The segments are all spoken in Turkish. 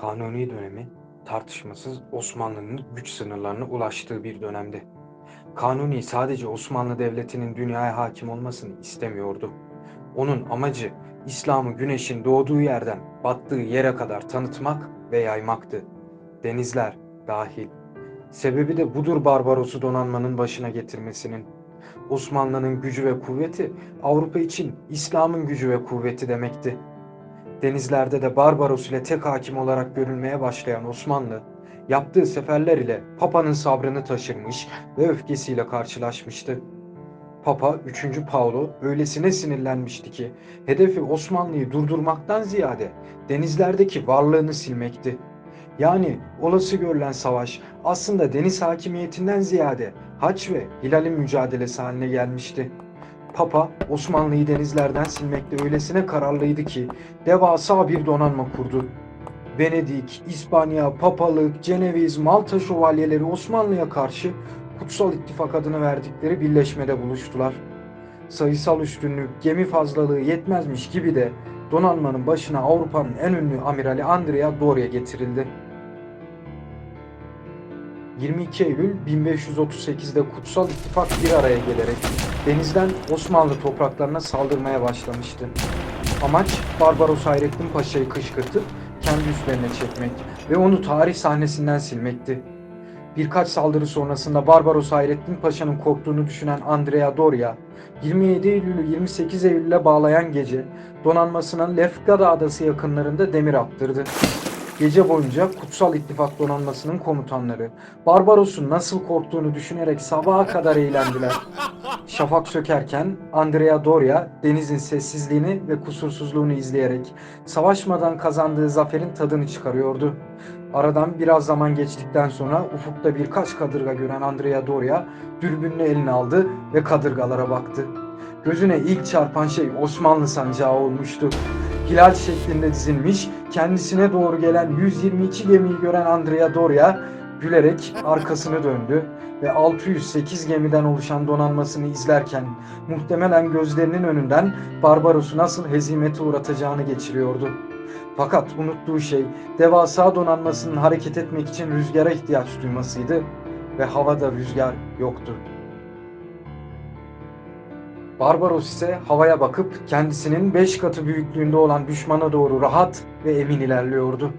Kanuni dönemi tartışmasız Osmanlı'nın güç sınırlarına ulaştığı bir dönemdi. Kanuni sadece Osmanlı Devleti'nin dünyaya hakim olmasını istemiyordu. Onun amacı İslam'ı güneşin doğduğu yerden battığı yere kadar tanıtmak ve yaymaktı. Denizler dahil. Sebebi de budur Barbaros'u donanmanın başına getirmesinin. Osmanlı'nın gücü ve kuvveti Avrupa için İslam'ın gücü ve kuvveti demekti. Denizlerde de Barbaros ile tek hakim olarak görülmeye başlayan Osmanlı, yaptığı seferler ile Papa'nın sabrını taşırmış ve öfkesiyle karşılaşmıştı. Papa 3. Paulo öylesine sinirlenmişti ki hedefi Osmanlı'yı durdurmaktan ziyade denizlerdeki varlığını silmekti. Yani olası görülen savaş aslında deniz hakimiyetinden ziyade Haç ve Hilal'in mücadelesi haline gelmişti. Papa Osmanlı'yı denizlerden silmekte öylesine kararlıydı ki devasa bir donanma kurdu. Venedik, İspanya, Papalık, Ceneviz, Malta şövalyeleri Osmanlı'ya karşı Kutsal İttifak adını verdikleri birleşmede buluştular. Sayısal üstünlük, gemi fazlalığı yetmezmiş gibi de donanmanın başına Avrupa'nın en ünlü amirali Andrea Doria getirildi. 22 Eylül 1538'de Kutsal İttifak bir araya gelerek denizden Osmanlı topraklarına saldırmaya başlamıştı. Amaç Barbaros Hayrettin Paşa'yı kışkırtıp kendi üstlerine çekmek ve onu tarih sahnesinden silmekti. Birkaç saldırı sonrasında Barbaros Hayrettin Paşa'nın korktuğunu düşünen Andrea Doria, 27 Eylül'ü 28 Eylül'e bağlayan gece donanmasına Lefkada Adası yakınlarında demir attırdı. Gece boyunca Kutsal İttifak donanmasının komutanları Barbaros'un nasıl korktuğunu düşünerek sabaha kadar eğlendiler. Şafak sökerken Andrea Doria denizin sessizliğini ve kusursuzluğunu izleyerek savaşmadan kazandığı zaferin tadını çıkarıyordu. Aradan biraz zaman geçtikten sonra ufukta birkaç kadırga gören Andrea Doria dürbününü eline aldı ve kadırgalara baktı. Gözüne ilk çarpan şey Osmanlı sancağı olmuştu. Hilal şeklinde dizilmiş, kendisine doğru gelen 122 gemiyi gören Andrea Doria gülerek arkasını döndü ve 608 gemiden oluşan donanmasını izlerken muhtemelen gözlerinin önünden Barbaros'u nasıl hezimete uğratacağını geçiriyordu. Fakat unuttuğu şey devasa donanmasının hareket etmek için rüzgara ihtiyaç duymasıydı ve havada rüzgar yoktu. Barbaros ise havaya bakıp kendisinin 5 katı büyüklüğünde olan düşmana doğru rahat ve emin ilerliyordu.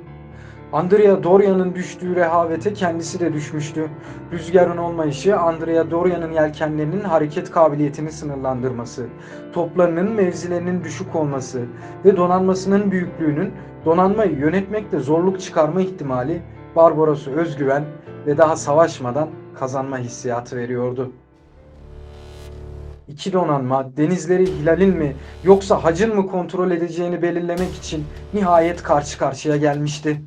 Andrea Doria'nın düştüğü rehavete kendisi de düşmüştü. Rüzgarın olmayışı Andrea Doria'nın yelkenlerinin hareket kabiliyetini sınırlandırması, toplarının mevzilerinin düşük olması ve donanmasının büyüklüğünün donanmayı yönetmekte zorluk çıkarma ihtimali Barbaros'u özgüven ve daha savaşmadan kazanma hissiyatı veriyordu. İki donanma denizleri Hilal'in mi yoksa Hac'ın mı kontrol edeceğini belirlemek için nihayet karşı karşıya gelmişti.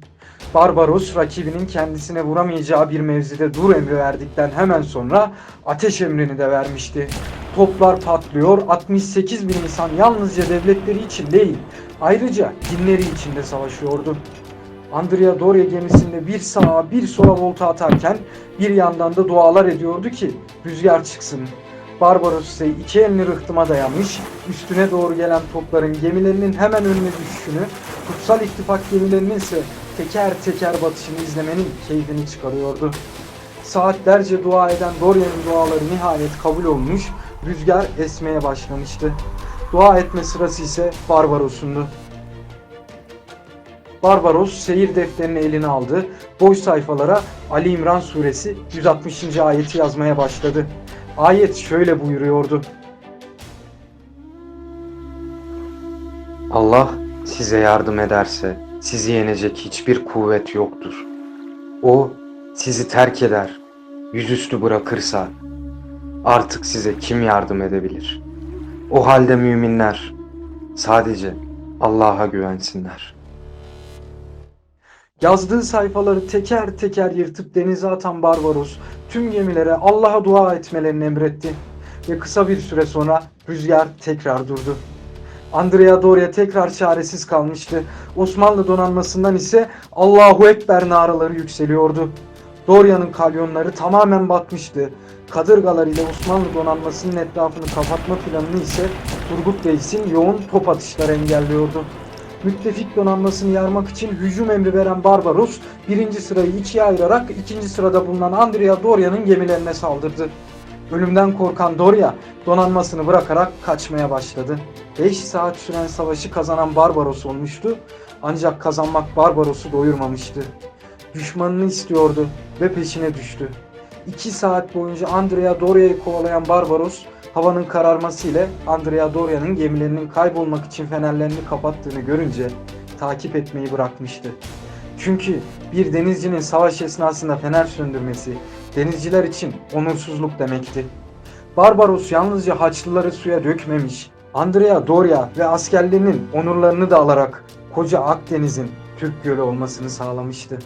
Barbaros rakibinin kendisine vuramayacağı bir mevzide dur emri verdikten hemen sonra ateş emrini de vermişti. Toplar patlıyor, 68 bin insan yalnızca devletleri için değil, ayrıca dinleri için de savaşıyordu. Andrea Doria gemisinde bir sağa bir sola volta atarken bir yandan da dualar ediyordu ki rüzgar çıksın. Barbaros ise iki elini rıhtıma dayanmış, üstüne doğru gelen topların gemilerinin hemen önüne düşüşünü, kutsal ittifak gemilerinin ise teker teker batışını izlemenin keyfini çıkarıyordu. Saatlerce dua eden Doria'nın duaları nihayet kabul olmuş, rüzgar esmeye başlamıştı. Dua etme sırası ise Barbaros'undu. Barbaros seyir defterini eline aldı, boş sayfalara Ali İmran suresi 160. ayeti yazmaya başladı. Ayet şöyle buyuruyordu. Allah size yardım ederse sizi yenecek hiçbir kuvvet yoktur. O sizi terk eder, yüzüstü bırakırsa artık size kim yardım edebilir? O halde müminler sadece Allah'a güvensinler. Yazdığı sayfaları teker teker yırtıp denize atan Barbaros tüm gemilere Allah'a dua etmelerini emretti. Ve kısa bir süre sonra rüzgar tekrar durdu. Andrea Doria tekrar çaresiz kalmıştı. Osmanlı donanmasından ise Allahu Ekber naraları yükseliyordu. Doria'nın kalyonları tamamen batmıştı. Kadırgalar ile Osmanlı donanmasının etrafını kapatma planını ise Turgut Reis'in yoğun top atışları engelliyordu. Müttefik donanmasını yarmak için hücum emri veren Barbaros birinci sırayı ikiye ayırarak ikinci sırada bulunan Andrea Doria'nın gemilerine saldırdı. Ölümden korkan Doria donanmasını bırakarak kaçmaya başladı. 5 saat süren savaşı kazanan Barbaros olmuştu ancak kazanmak Barbaros'u doyurmamıştı. Düşmanını istiyordu ve peşine düştü. 2 saat boyunca Andrea Doria'yı kovalayan Barbaros havanın kararması ile Andrea Doria'nın gemilerinin kaybolmak için fenerlerini kapattığını görünce takip etmeyi bırakmıştı. Çünkü bir denizcinin savaş esnasında fener söndürmesi denizciler için onursuzluk demekti. Barbaros yalnızca Haçlıları suya dökmemiş, Andrea Doria ve askerlerinin onurlarını da alarak koca Akdeniz'in Türk Gölü olmasını sağlamıştı.